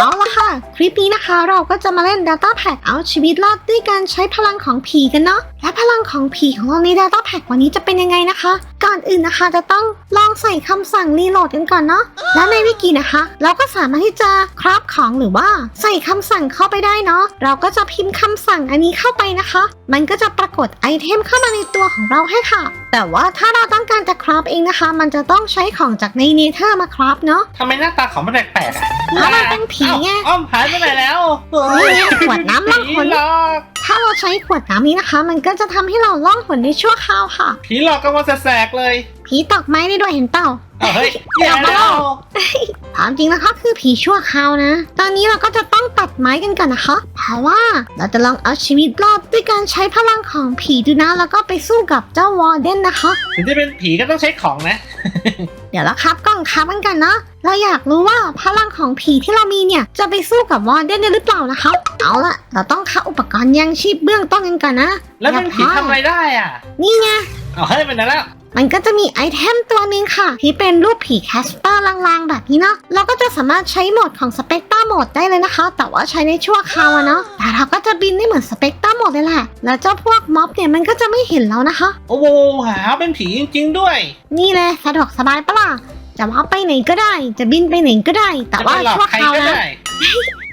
เอาละค่ะ คลิปนี้นะคะเราก็จะมาเล่น Data Pack เอาชีวิตรอดด้วยการใช้พลังของผีกันเนาะและพลังของผีของเราใน Data Pack วันนี้จะเป็นยังไงนะคะ ก่อนอื่นนะคะจะต้องลองใส่คำสั่งรีโหลดกันก่อนเนาะและในวิกินะคะ เราก็สามารถที่จะคราฟของหรือว่าใส่คำสั่งเข้าไปได้เนาะเราก็จะพิมพ์คำสั่งอันนี้เข้าไปนะคะ มันก็จะปรากฏไอเทมเข้ามาในตัวของเราให้ค่ะ แต่ว่าถ้าเราต้องการจะคราฟเองนะคะ มันจะต้องใช้ของจากในเนเธอร์มาคราฟเนาะทำไมหน้าตาของมันแปลกๆอะเพราะมันเป็นผีไงเอ้าอ้อมหายไปไหนแล้วนี่ไงขวดน้ำล่องหนผีหลอก ถ้าเราใช้ขวดน้ำนี้นะคะ มันก็จะทำให้เราล่องหนในชั่วคราวค่ะ ผีหลอกกันมาแสกๆเลย ผีตอกไม้ได้ด้วยเห็นเปล่า เอาเฮ้ยอย่าเอามาแล้เล่าวถามจริงนะคะคือผีชั่วคราวนะ ตอนนี้เราก็จะต้องตัดไม้กันก่อนนะคะเพราะว่าเราจะลองเอาชีวิตรอดด้วยการใช้พลังของผีดูนะ แล้วก็ไปสู้กับเจ้าวอร์เดนนะคะ ถึงจะเป็นผีก็ต้องใช้ของนะ เดี๋ยวเราครับกล่องครับกันกันนะเราอยากรู้ว่าพลังของผีที่เรามีเนี่ยจะไปสู้กับวอร์เดนได้หรือเปล่านะคะเอาละเราต้องคับอุปกรณ์ยังชีพเบื้องต้นกันก่อนนะ แล้วเป็นผีอย่าพลาดทำอะไรได้อะ นี่ไงเอาเฮ้ยไปไหนแล้ว มันก็จะมีไอเทมตัวหนึ่งค่ะ ที่เป็นรูปผีแคสเปอร์ลางๆ แบบนี้เนาะเราก็จะสามารถใช้โหมดของสเปกต r ร์โหมดได้เลยนะคะ แต่ว่าใช้ในชั่วคราวอะเนาะแต่เราก็จะบินได้เหมือนสเปกต r ร์โหมดเลยแหละ แล้วเจ้าพวกม็อบเนี่ยมันก็จะไม่เห็นแล้วนะคะ โอ้โหหาเป็นผีจริง ๆ ด้วย นี่เลยสะดวกสบายปะล่ะจะว่าไปไหนก็ได้ จะบินไปไหนก็ได้ แต่จะว่าไปหลอกชั่วใครคราวก็นะได้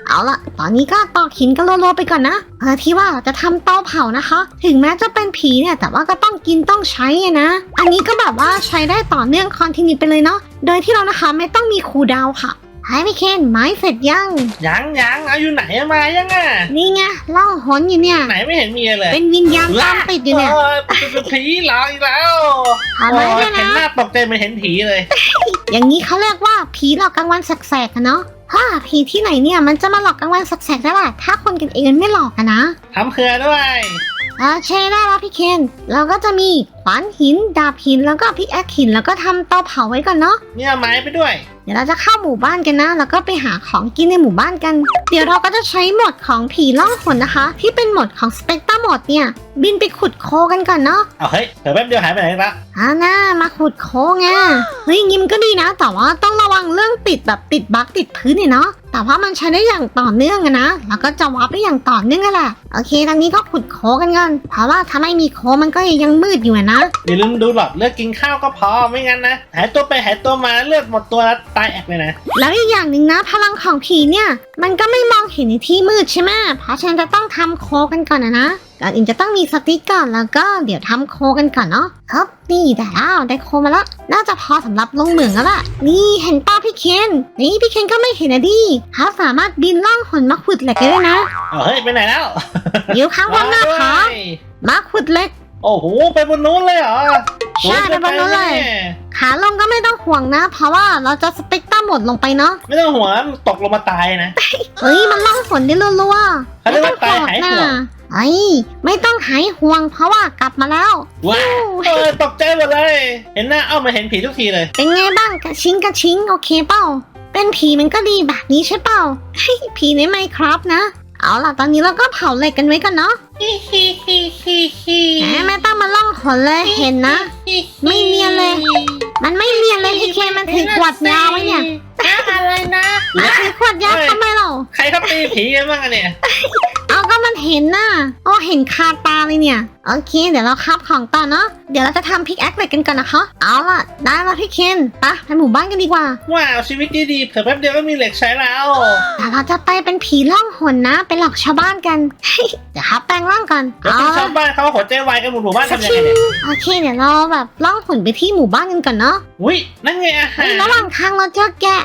เอาละตอนนี้ก็ตอกหินกันโลๆไปก่อนนะเออที่ว่าเราจะทำเตาเผานะคะ ถึงแม้จะเป็นผีเนี่ยแต่ว่าก็ต้องกินต้องใช้อะนะ อันนี้ก็แบบว่าใช้ได้ต่อเนื่องคอนติเนียไปเลยเนาะโดยที่เรานะคะไม่ต้องมีคูลดาวน์ค่ะไอ้พี่เคนไม้เสร็จยังยังยังเอาอยู่ไหนอะมายังอะนี่ไงล่องหนอยู่เนี่ยไหนไม่เห็นมีเลยเป็นวิญญาณตามติดอยู่เนี่ยเออเป็นผีหลอกอีกแล้วทำไมโอ้เนี่ยยเห็นนะหน้าตกใจเหมันเห็นผีเลย อย่างนี้เขาเรียกว่าผีหลอกกลางวันแสกๆอะเนาะ ฮ่าผีที่ไหนเนี่ยมันจะมาหลอกกลางวันแสกๆได้ล่ะถ้าคนกันเองมันไม่หลอกอะนะ ทำเครือด้วยโอเคได้แล้วพี่เคน เราก็จะมี ขวานหิน ดาบหินแล้วก็พิกแอคหินแล้วก็ทำเตาเผาไว้ก่อนเนาะเนี่ยเอาไม้ไปด้วย เดี๋ยวเราจะเข้าหมู่บ้านกันนะ แล้วก็ไปหาของกินในหมู่บ้านกัน เดี๋ยวเราก็จะใช้โหมดของผีล่องหนนะคะ ที่เป็นโหมดของสเปกต r ร์โหมดเนี่ย บินไปขุดโคกันก่อนเนาะ เอาเฮ้ยเดี๋ยวแป๊บเดียวหายไปไหนละอ่าน่ามาขุดโคไงเฮ้ยยิมนก็ดีนะ แต่ว่าต้องระวังเรื่องติดแบบติดบั๊กติดพื้นเนี่ยเนาะแต่ว่ามันใช้ได้อย่างต่อเนื่องอะนะแล้วก็จะวับได้อย่างต่อเนื่องนั่นแหละโอเคตอนนี้ก็ขุดโคกันก่อนเพราะว่าถ้าไม่มีโคมันก็ยังมืดอยู่อะนะอย่าลืมดูหลอดเลือดกินข้าวก็พอไม่งั้นนะ หายตัวไปหายตัวมาเลือดหมดตัวแล้วตายแอกเลยนะ แล้วอีกอย่างหนึ่งนะ พลังของผีเนี่ย มันก็ไม่มองเห็นในที่มืดใช่ไหมเพราะฉะนันจะต้องทำโคกันก่อนนะนะก่อนอื่นจะต้องมีสติ๊กก่อนแล้วก็เดี๋ยวทำโคกันก่อนเนาะครับนี่ได้แล้วได้โคมาแล้วน่าจะพอสำหรับลงเหมืองแล้วล่ะนี่เห็นป้าพี่เคนนี่พี่เคนก็ไม่เห็นนะดิเขาสามารถบินล่องหนมาขุดเหล็กได้ด้วยนะ เอาเฮ้ยไปไหนแล้วอยู่ข้างบนหน้าผาด้วยมาขุดเหล็ก โอ้โหไปบนนู้นเลยเหรอใช่ไปบนนู้นเลย ขาลงก็ไม่ต้องห่วงนะ เพราะว่าเราจะสเปกตรัมหมดลงไปเนาะไม่ต้องห่วงนะตกลงมาตายนะเฮ้ยมันล่องหนได้รัวๆเขาเรียกว่าตายหายห่วงไอ้ยไม่ต้องหายห่วงเพราะว่ากลับมาแล้วว้าวเออตกใจหมดเลย เห็นหน้าเอ้ามาเห็นผีทุกทีเลย เป็นไงบ้างกระชิงกระชิงโอเคเปล่าเป็นผีมันก็ดีแบบนี้ใช่เปล่าเฮ้ยผีในไมครับนะ เอาล่ะตอนนี้เราก็เผาเหล็กกันไว้กันเนาะฮิฮิฮิฮิฮิแหมไม่ต้องมาล่องหนเลยเห็นนะ ไม่เนียนเลย มันไม่เนียนเลยพี่เคมันถือขวดยาวไว้เนี่ยอะไรนะมันถือขวดยาวทำไมเราใครเขาตีผีกันบ้างอะเนี่ย เอาก็มันเห็นน่ะอ๋อเห็นคาตาเลยเนี่ย โอเค เดี๋ยวเราคับของต่อเนาะ เดี๋ยวเราจะทำพิกแอคเหล็กกันก่อนนะคะ เอาล่ะ ได้แล้วพี่เคนไปะไปหมู่บ้านกันดีกว่า ว้าวชีวิตดีๆเผื่อแป๊บเดียวก็มีเหล็กใช้แล้ว แต่เราจะไปเป็นผีล่องหนนะ ไปหลอกชาวบ้านกัน เดี๋ยวครับแปลงร่างก่อนแล้วเอาที่ชาล่ะวบ้านเขาหัวใจวายกันหมดหมู่บ้านสักทำยังทีไงเนี่ยโอเคเดี๋ยวเราแบบล่องหนไปที่หมู่บ้านกันก่อนเนาะอุ้ยนั่นไงอาหาเฮ้ยรระหว่างทางเราเจอแกะ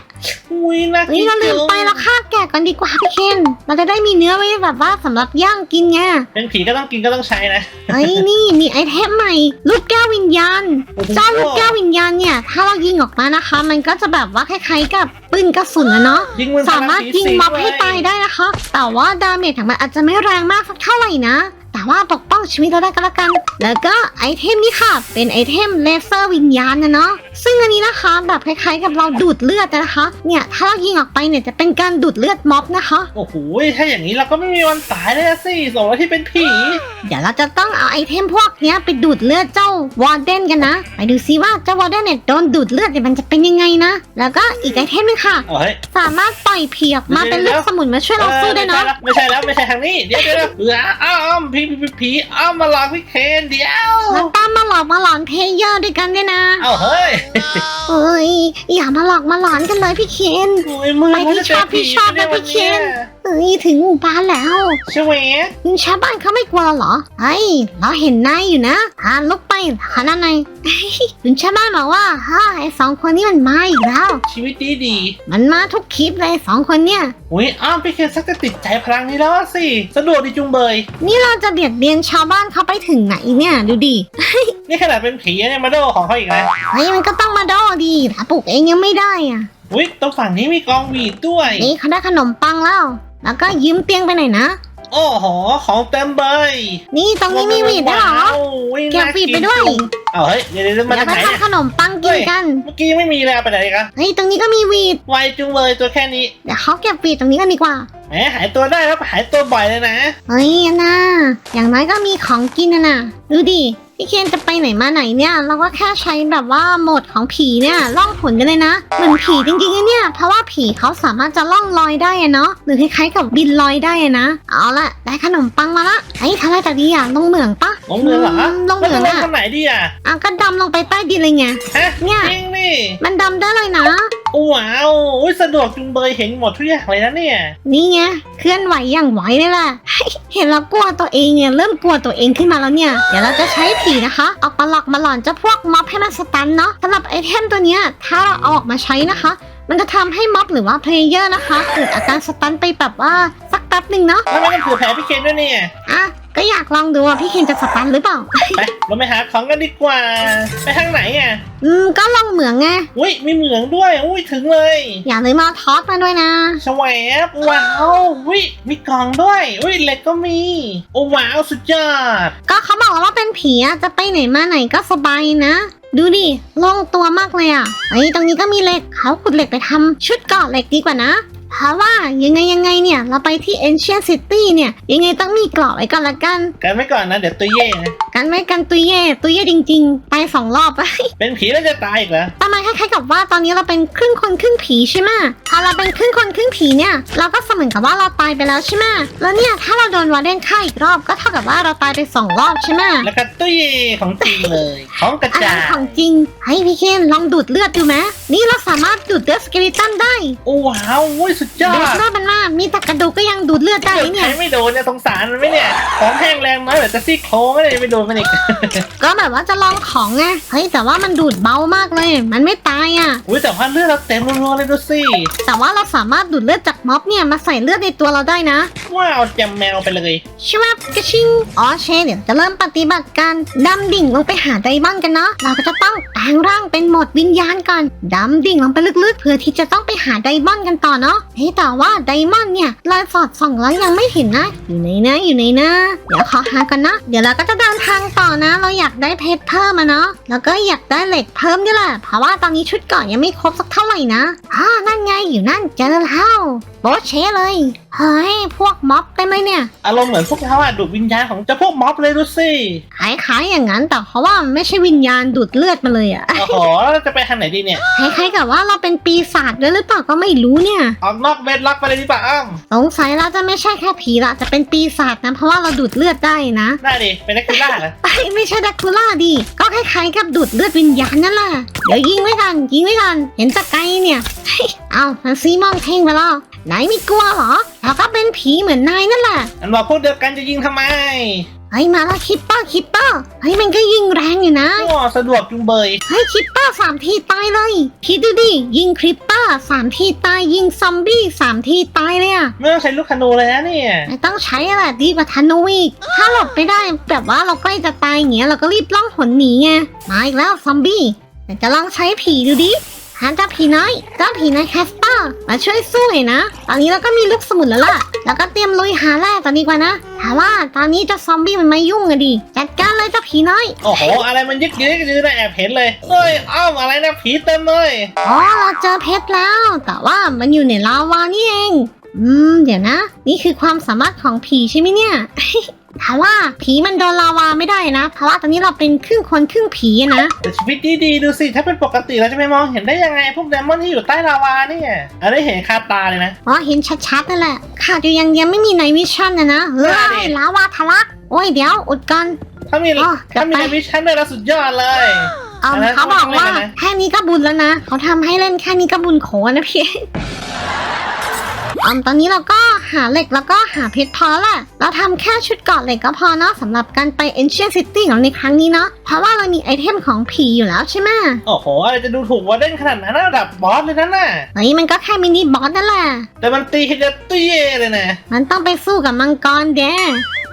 อุ้ยน่าเฮ้กิยนเราลืมไปเราฆ่าแกะก่อนดีกว่าพี่เคนเราจะได้มีเนื้อไว้แบบว่าสำหรับย่างกินไง เป็นผีก็ต้องกินก็ต้องใช้นะ เฮ้ยนี่มีไอเทมใหม่ ลูกแก้ววิญญาณโอ้โหเจ้าลูกแก้ววิญญาณเนี่ย ถ้าเรายิงออกมานะคะ มันก็จะแบบว่าคล้ายๆกับปืนกระสุนนะเนาะยิงมันสามารถยิงม็อบให้ตายได้นะคะ แต่ว่าดาเมจของมันอาจจะไม่แรงมากสักเท่าไหร่นะแต่ว่าปกป้องชีวิตเราได้ก็แล้วกัน แล้วก็ไอเทมนี้ค่ะ เป็นไอเทมเลเซอร์วิญญาณนะเนาะซึ่งอันนี้นะคะ แบบคล้ายๆกับเราดูดเลือดนะคะ เนี่ยถ้าเรายิงออกไปเนี่ยจะเป็นการดูดเลือดม็อบนะคะ โอ้โหถ้าอย่างนี้เราก็ไม่มีวันตายเลยอะสิสมแล้วที่เป็นผี เดี๋ยวเราจะต้องเอาไอเทมพวกเนี้ยไปดูดเลือดเจ้าวอร์เดนกันนะ ไปดูซิว่าเจ้าวอร์เดนเนี่ยโดนดูดเลือดเนี่ยมันจะเป็นยังไงนะ แล้วก็อีกไอเทมหนึงค่ะ เอาเฮ้ย สามารถปล่อยผีออกมาเดี๋เป็ยนวลูกสมุนมาช่วยเราสู้ได้เนาะ ไม่ใช่แล้วไม่ใช่ทางนี้ เดี๋ยวเดี๋ยวเดี๋ยวเอออ้าวผีผีผีผีอ้าวมาหลอกพี่เคนเดี๋ยวแล้วตามมาหลอกมาหลอนเพลเยอร์ด้วยกันด้วยนะ เอาเฮ้ยเอ้ยอย่ามาหลอกมาหลอนกันเลยพี่เคน โอ้ยมือไปที่ชอบพี่ชอบนะพี่เคน เอ้ยถึงหมู่บ้านแล้วใช่ไหมคุณชาวบ้านเขาไม่กลัวเหรอเฮ้ยเราเห็นนายอยู่นะอ่าลุกไปหาด้านในคุณชาวบ้านบอกว่าฮ่าไอสองคนนี้มันมาอีกแล้ว ชีวิตดีดีมันมาทุกคลิปเลยสองคนเนี่ยอุ้ยอ้าวพี่เคนสักจะติดใจพลังนี้แล้วอะสิสะดวกดีจุงเบย นี่เราจะเบียดเบียนชาวบ้านเขาไปถึงไหนเนี่ยดูดินี่ขนาดเป็นผีเนี่ยมาโดของเขาอีกนะเฮ้ยมันก็ต้องมาดอดีถ้าปลูกเองยังไม่ได้อะอุ้ยตรงฝั่งนี้มีกองหวีดด้วย นี่เขาได้ขนมปังแล้ว แล้วก็ยืมเตียงไปหน่อยนะ โอ้โห ของเต็มเบยนี่ตรงนี้มีหวีดด้วยเหรอว้าวอุ๊ยเก็บหวีดไปด้วยน่ากินจุงเอาเฮ้ยเดี๋ยวเดี๋ยวมาเดี๋ยจาวกไปไหนเนี่ยทำขนมปังกินกัน เมื่อกี้ไม่มีเลยเอาไปไหนกันเฮ้ยตรงนี้ก็มีหวีด ไวจุงเลยตัวแค่นี้เดี๋ยวเขาเก็บหวีดตรงนี้กันดีกว่า แหมหายตัวได้แล้วหายตัวบ่อยเลยนะ เฮ้ยอันน่าอย่างน้อยก็มีของกินนะน่ะ ดูดิ พี่เคนจะไปไหนมาไหนเนี่ย เราก็แค่ใช้แบบว่าโหมดของผีเนี่ยล่องผลกันเลยนะเหมือนผีจริงๆเนี่ย เพราะว่าผีเขาสามารถจะล่องลอยได้อะเนาะหรือคล้ายๆกับบินลอยได้อะนะ เอาละได้ขนมปังมาละไอ้ทำอะไรแต่ดีอะลงเหมืองปะลงเมืองเหรอมลงเหมืองแล้วอะจะลงตรงไหนดีอะเอาก็ดำลงไปใต้ดินเลยไง ฮะเนี่ย จริงนี่มันดำได้เลยนะ ว้าวอุ๊ยสะดวกจุงเบยเห็นหมดทุกอย่างเลยนะเนี่ยนี่ไงเคลื่อนไหวอย่างไวเลยแหละเห็นแล้วกลัวตัวเองเนี่ยเริ่มกลัวตัวเองขึ้นมาแล้วเนี่ย เดี๋ยวเราจะใช้ผีนะคะออกมาหลอกมาหลอนเจะพวกม็อบให้มันสตันเนาะสำหรับไอเทมตัวเนี้ยถ้าเราเอาออกมาใช้นะคะ มันจะทำให้ม็อบหรือว่าเพลเยอร์นะคะเกิดอาการสตันไปแบบว่าสักแป๊บหนึ่งเนาะแล้วไม่ต้องถือแผลพี่เคนด้วยเนี่ยอะ ก็อยากลองดูว่าพี่เคนจะสตันหรือเปล่า ไปเราไปหาของกันดีกว่า ไปทางไหนอะ อืมก็ลองเหมืองไง อุ้ยมีเหมืองด้วย อุ้ยถึงเลยอย่าเลยมาทอสมาด้วยนะ สวบว้าวอุ้ยมีกล่องด้วย อุ้ยเหล็กก็มี โอ้ว้าวสุดยอด ก็เขาบอกว่าเป็นผีอะจะไปไหนมาไหนก็สบายนะ ดูดิโล่งตัวมากเลยอะเฮ้ยตรงนี้ก็มีเหล็กเขาขุดเหล็กไปทำชุดเกราะเหล็กดีกว่านะ เพราะว่ายังไงยังไงเนี่ย เราไปที่ Ancient City เนี่ย ยังไงต้องมีกรอบไว้ก่อนละกัน กันไว้ก่อนนะ เดี๋ยวตัวเย่นะกันไม่กันตุยเย่ตุยเย่จริง ๆ ไปสองรอบเป็นผีแล้วจะตายอีกเหรอประมาณคล้ายๆกับว่าตอนนี้เราเป็นครึ่งคนครึ่งผีใช่ไหมพอเราเป็นครึ่งคนครึ่งผีเนี่ยเราก็เสมือนกับว่าเราตายไปแล้วใช่ไหมแล้วเนี่ยถ้าเราโดนวาเดนฆ่าอีกรอบก็เท่ากับว่าเราตายไปสองรอบใช่ไหมแล้วก็ตัวเย่ของจริงเลย ของกระอันจานั้นยของจริงให้พี่เคนลองดูดเลือดดูไหมนี่เราสามารถดูดเลือดสเกลิตันได้โอ้ว้าวอุ้ยสุดยอดูดด เลือดมันมากมีแต่กระดูกก็ยังดูดเลือดได้เดี๋ยวเนี่ใครยไม่โดนเนี่ยสงสารมันไหมเนี่ย ของแห้งแรงน้อยเหลือแต่ซี่โครงก็เลยไม่โดนมันอีกก็แบบว่าจะลองของไง เฮ้ยแต่ว่ามันดูดเบามากเลย มันไม่ตายอะ อุ้ยแต่ว่าเลือดเราเต็มรัวๆเลยดูสิแต่ว่าเราสามารถดูดเลือดจากม็อบเนี่ยมาใส่เลือดในตัวเราได้นะว้าวแจมแมวไปเลยชิวับกระชิงอ๋อเชเดี๋ยวจะเริ่มปฏิบัติการดำดิ่งลงไปหาไดมอนด์กันเนาะ เราก็จะต้องแปลงร่างเป็นโหมดวิญญาณก่อนดำดิ่งลงไปลึกๆ เพื่อที่จะต้องไปหาไดมอนด์กันต่อเนาะเฮ้ยแต่ว่าไดมอนด์เนี่ยลอยสอดส่องแล้วยังไม่เห็นนะ อยู่ไหนนะอยู่ไหนนะ เดี๋ยวขอหากันนะ เดี๋ยวเราก็จะเดินทางังต่อนะ เราอยากได้เพชรเพิ่มมาเนาะแล้วก็อยากได้เหล็กเพิ่มด้วยแหละเพราะว่าตอนนี้ชุดเก่อนยังไม่ครบสักเท่าไหร่นะอ่านั่นไงอยู่นั่นเจอแล้ว โบะเชเลยเฮ้ยพวกม็อบเต็มเลยเนี่ย อารมณ์เหมือนพวกเราอะดูดวิญญาณของเจ้าพวกม็อบเลยดูสิคล้ายๆอย่างนั้นแต่เพราะว่ามันไม่ใช่วิญญาณดูดเลือดมาเลยอะโอ้โหแล้วเราจะไปทางไหนดีเนี่ย คล้ายๆกับว่าเราเป็นปีศาจด้วยหรือเปล่าก็ไม่รู้เนี่ย ออกนอกเบดล็อกไปเลยดีป่ะอ้อมสงสัยเราจะไม่ใช่แค่ผีละจะเป็นปีศาจนะเพราะว่าเราดูดเลือดได้นะได้ดิเป็นนักกีฬาเหรอไอ้ยไม่ใช่ดักคูล่าดิก็คล้ายๆกับดูดเลือดวิญญาณนั่นแหละเดี๋ยวยิงไว้กันยิงไว้กันเห็นจากไกลเนี่ยเฮ้ยเอามันซีมองเพ่งไปแล้ว ไหนไม่กลัวเหรอเราก็เป็นผีเหมือนนายนั่นแหละอันบอกพวกเดียวกันจะยิงทำไมเฮ้ยมาแล้วคิปเปอร์คิปเปอร์เฮ้ยมันก็ยิงแรงอยู่นะโอ้สะดวกจุงเบย เฮ้ยคริปเปอร์สามทีตายเลยคิดดูดิยิงคริปเปอร์สามทีตายยิงซอมบี้สามทีตายเลยอะ ไม่ต้องใช้ลูกคนูเลยนะเนี่ย ไม่ต้องใช้อะไรดีกว่าธนูอีก ถ้าหลบไปได้แบบว่าเราใกล้จะตายอย่างเงี้ยเราก็รีบล่องหนหนีไง มาอีกแล้วซอมบี้แต่จะลองใช้ผีดูดิ ใหาเจ้าผีน้อยเจ้าผีน้อยแคสเปอร์มาช่วยสู้หน่อยนะ ตอนนี้เราก็มีลูกสมุนแล้วล่ะ แล้วก็เตรียมลุยหาแร่ตอนนี้กว่านะแต่ว่าตอนนี้เจ้าซอมบี้มันมายุ่งอะดิ จัดการเลยเจ้าผีน้อย โอ้โห อะไรมันยึกยึกยืนนะแอบเห็นเลยเฮ้ยอ้าวอะไรนะผีเต็มเลย อ๋อเราเจอเพชรแล้ว แต่ว่ามันอยู่ในลาวานี่เอง อืม เดี๋ยวนะ นี่คือความสามารถของผีใช่ไหมเนี่ย ถามว่าผีมันโดนลาวาไม่ได้นะเพราะว่าตอนนี้เราเป็นครึ่งคนครึ่งผีอะนะแต่ชีวิตดีๆดูสิถ้าเป็นปกติเราจะไปมองเห็นได้ยังไงพวกเดมอนที่อยู่ใต้ลาวาเนี่ยอันนี้เห็นคาตาเลยนะอ๋อเห็นชัดๆนั่นแหละขาดอยู่อย่างเดียวไม่มีไนวิชั่นนะนะเฮ้ได้ดิยลาวาทะลักโอ้ยเดี๋ยวอุดก่อนถ้ามีอ๋อเดี๋ยวถ้ามีไปในวิชั่นด้วยแล้วสุดยอดเลยเอาอันนั้นเขาบอกว่าเขาทำให้นะแค่นี้ก็บุญแล้วนะ เขาทำให้เล่นแค่นี้ก็บุญโขนะพี่ อืมตอนนี้เราก็หาเหล็กแล้วก็หาเพชรพอแล้วแหละเราทำแค่ชุดเกราะเหล็กก็พอเนาะสำหรับการไป Ancient City ของในครั้งนี้เนาะเพราะว่าเรามีไอเทมของผีอยู่แล้วใช่ไหมโอ้โหอะไรจะดูถูกวอร์เดนขนาดนั้นนะระดับบอสเลยนั่นน่ะเฮ้ยมันก็แค่มินิบอสนั่นแหละแต่มันตีให้จะตุ้ยเย่เลยนะมันต้องไปสู้กับมังกรแด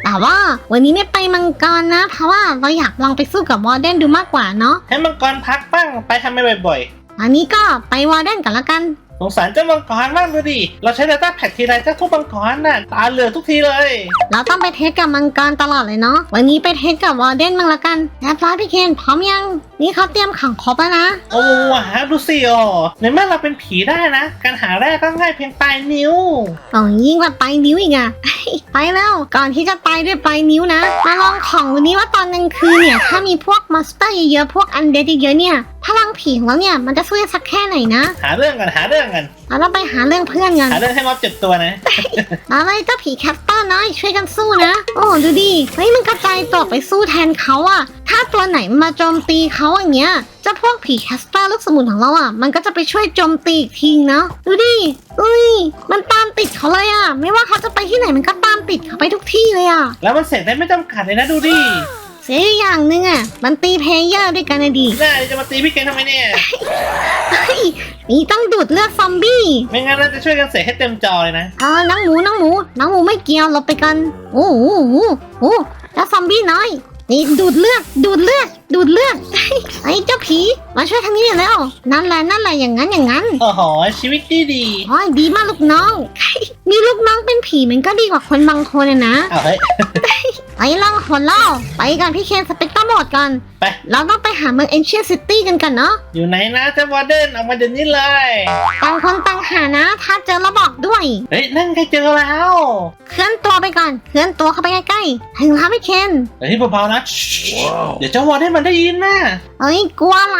แต่ว่าวันนี้ไม่ไปมังกรนะ เพราะว่าเราอยากลองไปสู้กับวอร์เดนดูมากกว่าเนาะให้มังกรพักบ้างไปทำไม่บ่อยอันนี้ก็ไปวอร์เดนกันละกันๆ สงสารเจ้ามังกรบ้างดูดิ เราใช้ Data Pack ทีไรเจ้าทุกมังกรน่ะตาเหลือกทุกทีเลย เราต้องไปเทสกับมังกรตลอดเลยเนาะวันนี้ไปเทสกับวอร์เดนมังละกันเรียบร้อปพี่เคนพร้อมยัง นี่เขาเตรียมของครบแล้วนะ โอ้หาดูสิโอในเมื่อเราเป็นผีได้นะ การหาแร่ก็ง่ายเพียงปลายนิ้วอ๋อยิ่งกว่าปลายนิ้วอีกอะ ไปแล้วก่อนที่จะตายด้วยปลายนิ้วนะ มาลองของวันนี้ว่าตอนกลางคืนเนี่ย ถ้ามีพวกมอนสเตอร์เยอะๆ พวกอันเดดเยอะๆเนี่ย พลังผีของเราเนี่ย มันจะสู้ได้สักแค่ไหนนะ หาเรื่องกันหาเรื่องกัน เราต้องไปหาเรื่องเพื่อนกัน หาเรื่องให้ม็อบเจ็บตัวนะอะไรเจ้าผีแคปเตอร์น้อยช่วยกันสู้นะ โอ้ดูดิ เฮ้ยมันกระจายตัวไปสู้แทนเขาอะถ้าตัวไหนมาโจมตีเขาอย่างเงี้ยเจ้าพวกผีแคสเตอร์ลูกสมุนของเราอะมันก็จะไปช่วยโจมตีอีกทีนะดูดิอุ้ย มันตามติดเขาเลยอะไม่ว่าเขาจะไปที่ไหนมันก็ตามติดเขาไปทุกที่เลยอะแล้วมันเสร็จได้ไม่จำกัดเลยนะดูดิเสียอยู่อย่างหนึงอะมันตีเพลเยอร์ด้วยกันนะดิน่าจะมาตีพี่เกนทำไมเนี่ย เฮ้ยนี่ต้องดูดเลือดซอมบี้ไม่งั้นเราจะช่วยกันเสกให้เต็มจอเลยนะ เออน้องหมูน้องหมูน้องหมูไม่เกี่ยวเราไปกัน โอ้โหโอ้โหโอ้โหแล้วซอมบี้น้อย นี่ดูดเลือดดูดเลือดดูดเลือดไอ้เจ้าผีมาช่วยทางนี้หน่อยแล้ว นั่นแหละนั่นแหละอย่างนั้นอย่างนั้นโอ้โหชีวิตดีดีโอ้ยดีมากลูกน้อง มีลูกน้องเป็นผีมันก็ดีกว่าคนบางคนนะนะเอาเฮ้ย ไปล่องหนเล่าไปกันพี่เคนสเปกเตอร์โหมดกันไป เราต้องไปหาเมืองเอนเชียซิตี้กันกันเนาะอยู่ไหนนะเจ้าวอร์เดนออกมาเดี๋ยวนี้เลย ต่างคนต่างหานะ ถ้าเจอเราบอกด้วย เฮ้ยนั่นใครเจอแล้ว เคลื่อนตัวไปก่อน เคลื่อนตัวเข้าไปใกล้ๆ ถึงแล้วพี่เคน เฮ้ยเบาๆนะ เดี๋ยวเจ้าวอร์เดนมันได้ยินนะเอ้ยกลัวอะไร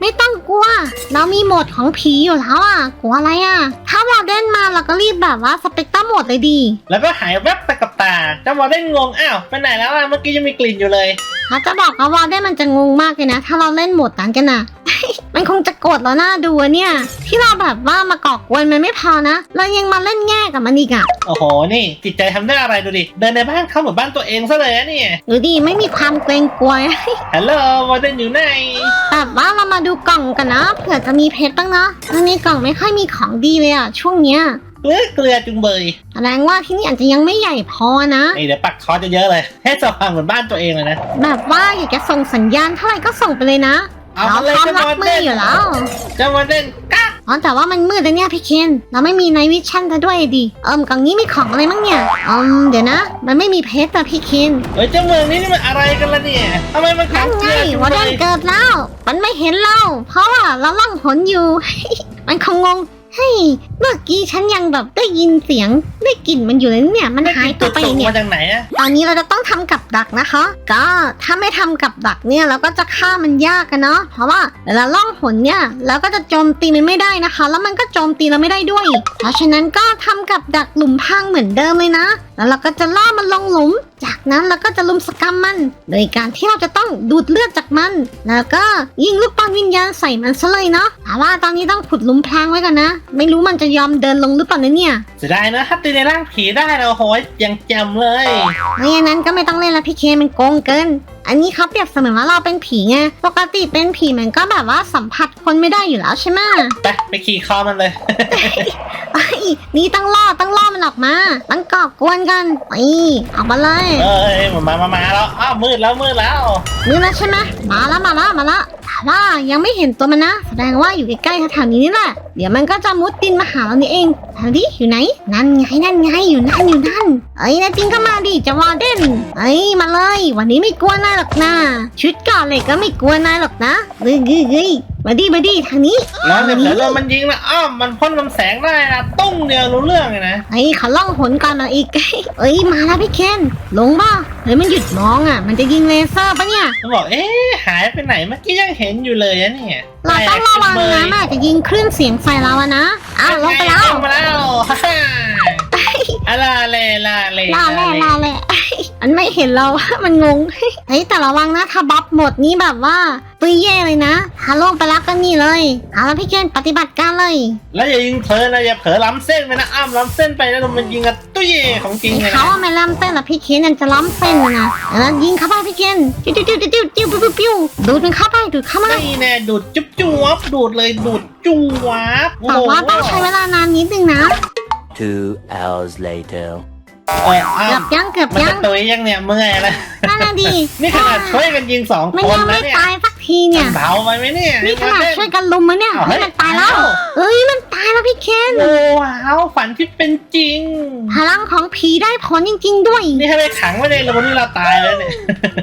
ไม่ต้องกลัว เรามีโหมดของผีอยู่แล้วอะ กลัวอะไรอะ ถ้าวอร์เดนมาเราก็รีบแบบว่าสเปกเตอร์โหมดเลยดี แล้วก็หายแวบไปกับตา เจ้าวอร์เดนงง อ้าวไปไหนแล้วล่ะ เมื่อกี้ยังมีกลิ่นอยู่เลย เขาจะบอกว่าวอร์เดนมันจะงงมากเลยนะ ถ้าเราเล่นโหมดนั้นกันนะ มันคงจะโกรธเราหน้าดูอะเนี่ย ที่เราแบบว่ามาก่อกวนมันไม่พอนะเรายังมาเล่นแง่กับมันอีกอะโอ้โห นี่จิตใจทำด้วยอะไรดูดิ เดินในบ้านเขาเหมือนบ้านตัวเองซะเลยนะเนี่ย ดูดิไม่มีความเกรงกลัว ฮัลโหลวอร์เดนอยู่ไหน แบบว่าเรามาดูกล่องกันนะเผื่อจะมีเพชรบ้างนะอันนี้กล่องไม่ค่อยมีของดีเลยอะช่วงเนี้ย เกลือเกลือจุงเบยแสดงว่าที่นี่อาจจะยังไม่ใหญ่พอนะ นี่เดี๋ยวปักคอจะเยอะเลย ให้สว่างเหมือนบ้านตัวเองเลยนะ แบบว่าอยากจะส่งสัญญาณเท่าไหร่ก็ส่งไปเลยนะเอาเรามาเลยพร้อมเจ้ารัวบอร์มืเดอนอยู่แล้วเจ้าวอร์เดนกักอ๋อแต่ว่ามันมืดแล้วเนี่ยพี่เคนเราไม่มีไนวิชั่นซะด้วยดิเอิมกล่องนี้มีของอะไรมั้งเนี่ยอืมเดี๋ยวนะ มันไม่มีเพชรอะพี่เคนเฮ้ยเจ้าเมืองนี้นี่มันอะไรกันล่ะเนี่ยทำไมมันขันั่งนไงเกลือจุงว่าเบเดินยเกิดแล้ว มันไม่เห็นเรา เพราะว่าเราล่องหนอยู่ มันคงงง เฮ้ยเมื่อกี้ฉันยังแบบได้ยินเสียงได้กลิ่นมันอยู่เลยเนี่ย มันหายตัวไปตกเนี่ย มาจากไหนอะตอนนี้เราจะต้องทำกับดักนะคะ ก็ถ้าไม่ทำกับดักเนี่ยเราก็จะฆ่ามันยากกันเนาะ เพราะว่าเวลาล่องหนเนี่ยเราก็จะโจมตีมันไม่ได้นะคะ แล้วมันก็โจมตีเราไม่ได้ด้วย เพราะฉะนั้นก็ทำกับดักหลุมพรางเหมือนเดิมเลยนะ แล้วเราก็จะล่อมันลงหลุม จากนั้นเราก็จะลุมสกรรมมัน โดยการที่เราจะต้องดูดเลือดจากมัน แล้วก็ยิงลูกบอลวิญญาณใส่มันซะเลยเนาะแต่ว่าตอนนี้ต้องขุดหลุมพรางไว้กันนะ ไม่รู้มันจะยอมเดินลงหรือเปล่านะเนี่ยเสียดายนะถ้าตีในร่างผีได้เราโหยยังแจำเลยเพราะฉะนั้นก็ไม่ต้องเล่นละพี่เคมันโกงเกิน อันนี้เขาเปรียบเสมือนว่าเราเป็นผีไง ปกติเป็นผีมันก็แบบว่าสัมผัสคนไม่ได้อยู่แล้วใช่ไหมไปไปขี่คอมันเลย ไอ้ยนี่ต้องล่อต้องล่อมันออกมา ต้องก่อกวนกันไอ้ออกมาเลยเอ้ยมามามามาแล้วอ้าวมืดแล้วมืดแล้วมือแล้วใช่ไหมมาแล้วมาแล้วมาแล้ว แต่ว่ายังไม่เห็นตัวมันนะ แสดงว่าอยู่ใกล้ๆแถวๆนี้นี่แหละ เดี๋ยวมันก็จะมุดดินมาหาเรานี่เองทางนี้อยู่ไหน นั่นไงนั่นไงอยู่นั่นอยู่นั่นเอ้ยนะจริงก็มาดิจะวอร์เดนเอ้ยมาเลย วันนี้ไม่กลัวนายหรอกนะชุดก่อนเหล็กก็ไม่กลัวนายหรอกนะเฮ้ยเฮ้ยเฮ้ย มาดิมาดิทางนี้แล้วเนี่ยเดี๋ยวโดนมันยิงนะอ้าวมันพ่นลำแสงได้นะตุ้งเดียวรู้เรื่องเลยนะไอ้ยเขาล่องหนก่อนมาอีก เอ้ยมาแล้วพี่เคนลงป่ะเฮ้ยมันหยุดมองอะ มันจะยิงเลเซอร์ปะเนี่ย มันบอกเอ๊ะหายไปไหนเมื่อกี้ยังเห็นอยู่เลยนะเนี่ยเราต้องระวังนะแม่จะยิงคลื่นเสียงใส่เราอะนะอ้า ลาเลลาเลลาแล่ลาแล่มันไม่เห็นเรา มันงง เฮ้ยแต่ระวังนะถ้าบัฟหมดนี่แบบว่าตุยเย่เลยนะถ้าลงไปแล้วก็นี่เลยเอาละพี่เคนปฏิบัติการเลย แล้วอย่ายิงเผลอนะอย่าเผลอล้ำเส้นไปนะอ้ำล้ำเส้นไปแล้วโดนมันยิงกับตุ้ยของจริงไอ้เลยเขานะอะไม่ล้ำเต้นแต่พี่เคนนั่นจะล้ำเส้นเลยนะแล้วยิงเข้าไปพี่เคนจิ้วจิ้วจิ้วจิ้วจิ้วปิ้วปิ้วปิ้วดูดมันเข้าไปดูดเข้ามานี่แน่ดูดจุ๊บจุ๊บดูดเลยดูดจุ๊บโอ้แต่โหว่าต้องใช้เวลานานนิดนึงนะ Two hours later. เอออ้าเกือมบยังเกือบมันยัจะงตุยยังเนี่ยเมื่อยแล้วนั่นน่ะดีนี่ขนาดช่วยกันยิงสองมันคนยังนะไม่เนี่ย ตายสัก ทีเนี่ยเบาไปไหมเนี่ยนี่ขนาดช่วยกันลุมมันเนี่ยอ้าวให้เฮ้ยมันตายแล้วอ้าวเอ้ยมันตายแล้วพี่เคนโอ้ว้าวฝันที่เป็นจริง พลังของผีได้ผลจริง ๆ ด้วย นี่ให้ไปขังไว้ในโรงนี่เราตายแล้วเนี่ย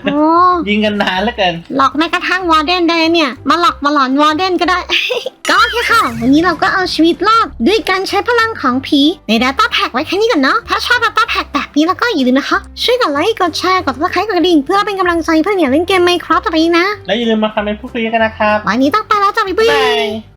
โอ้ยิงกันนานเหลือเกินหลอกแม้กระทั่งวอร์เดนได้เนี่ย มาหลอกมาหลอนวอร์เดนก็ได้ ก็โอเคค่ะวันนี้เราก็เอาชีวิตรอด ด้วยการใช้พลังของผีใน Data Pack ไว้แค่นี้ก่อนเนาะถ้าชอบ Data Pack แบบนี้แล้วก็อย่าลืมนะคะ ช่วยกดไลค์กดแชร์กด subscribe กดกระดิ่งเพื่อเป็นกำลังใจเพื่อเนี่ยเล่นเกม Minecraft ต่อไปนี้นะ แล้วอย่าลืมมาคอมเมนต์พูดคุยกันนะครับ วันนี้ต้องไปแล้วจ้าบ๊ายบาบายย